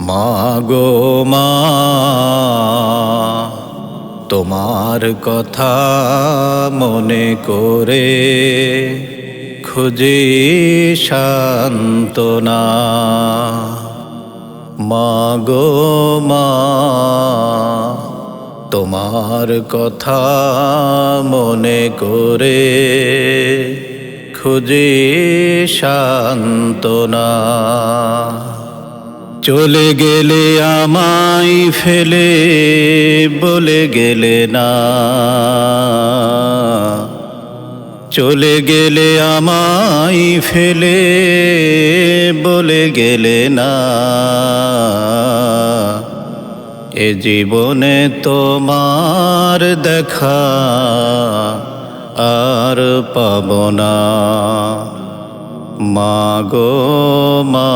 মা গো মা, তোমার কথা মনে করে খুঁজি শান্তনা মা গো মা, তোমার কথা মনে করে খুঁজি শান্তনা চলে গেলে আমায় ফেলে, বলে গেলে না। চলে গেলে আমায় ফেলে, বলে গেলে না। এ জীবনে তোমার দেখা আর পাব না। মা গো মা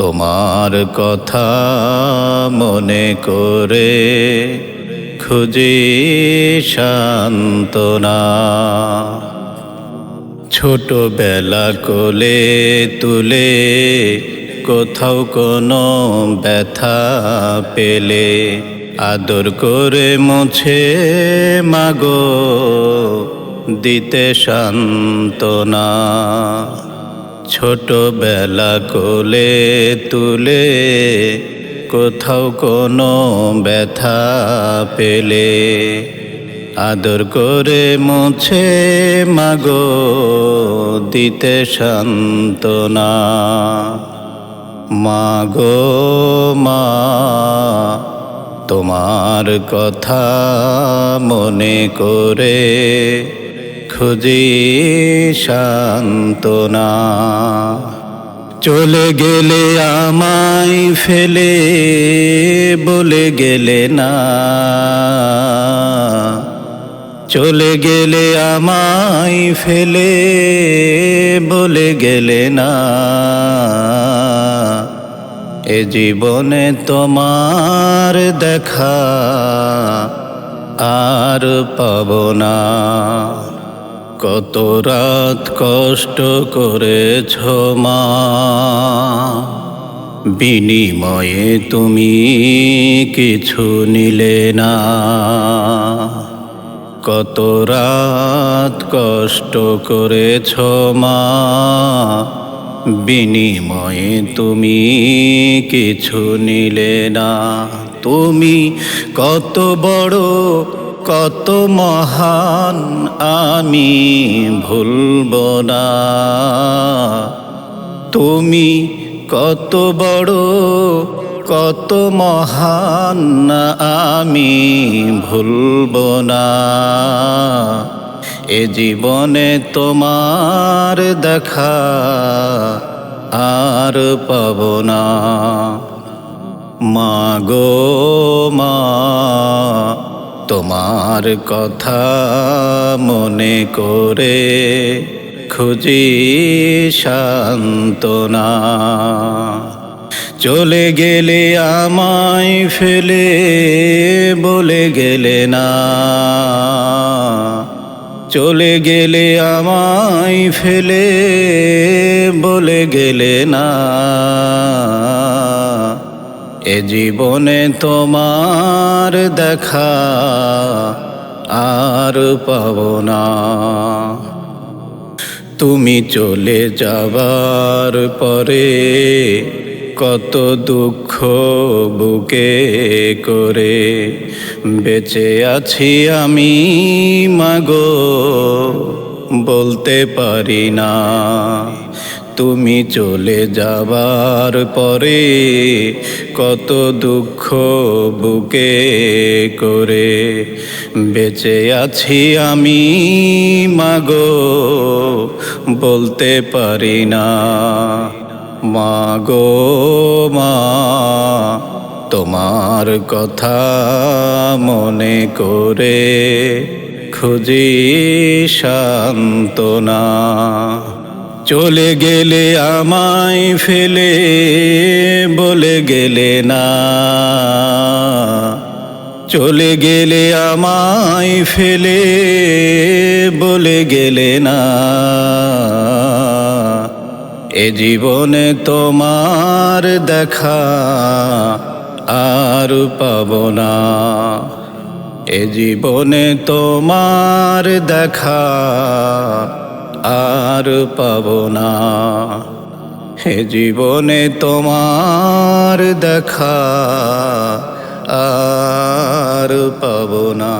তোমার কথা মনে করে খুঁজি শান্তনা ছোটবেলা কোলে তুলে কোথাও কোনো ব্যথা পেলে আদর করে মুছে মাগো দিতে শান্তনা ছোটবেলা কোলে তুলে কোথাও কোনো ব্যথা পেলে। আদর করে মুছে, মাগো, দিতে শান্তনা মাগো, মা, তোমার কথা মনে করে খুঁজি শান্তনা চলে গেলে আমায় ফেলে, বলে গেলে না। চলে গেলে আমায় ফেলে, বলে গেলে না। এ জীবনে তোমার দেখা আর পাব না। কত রাত কষ্ট করেছ মা। বিনিময়ে তুমি কিছু নিলে না। কত রাত কষ্ট করেছ মা। বিনিময়ে তুমি কিছু নিলে না। তুমি কত বড় কত মহান আমি ভুলব না। তুমি কত বড়, কত মহান আমি ভুলব না। এ জীবনে তোমার দেখা আর পাব না। মা গো মা তোমার কথা মনে করে খুঁজি শান্তনা চলে গেলে আমায় ফেলে, বলে গেলে না। চলে গেলে আমায় ফেলে, বলে গেলে না। এ জীবনে তোমার দেখা আর পাব না। তুমি চলে যাবার পরে কত দুঃখ বুকে করে বেঁচে আছি আমি, মাগো, বলতে পারি না। তুমি চলে যাবার পরে কত দুঃখ বুকে করে বেঁচে আছি আমি, মাগো, বলতে পারি না। মাগো, মা, তোমার কথা মনে করে খুঁজি শান্তনা চলে গেলে আমায় ফেলে, বলে গেলে না। চলে গেলে আমায় ফেলে, বলে গেলে না। এ জীবনে তোমার দেখা আর পাব না। এ জীবনে তোমার দেখা আর পাব না। হে জীবনে তোমার দেখা আর পাব না।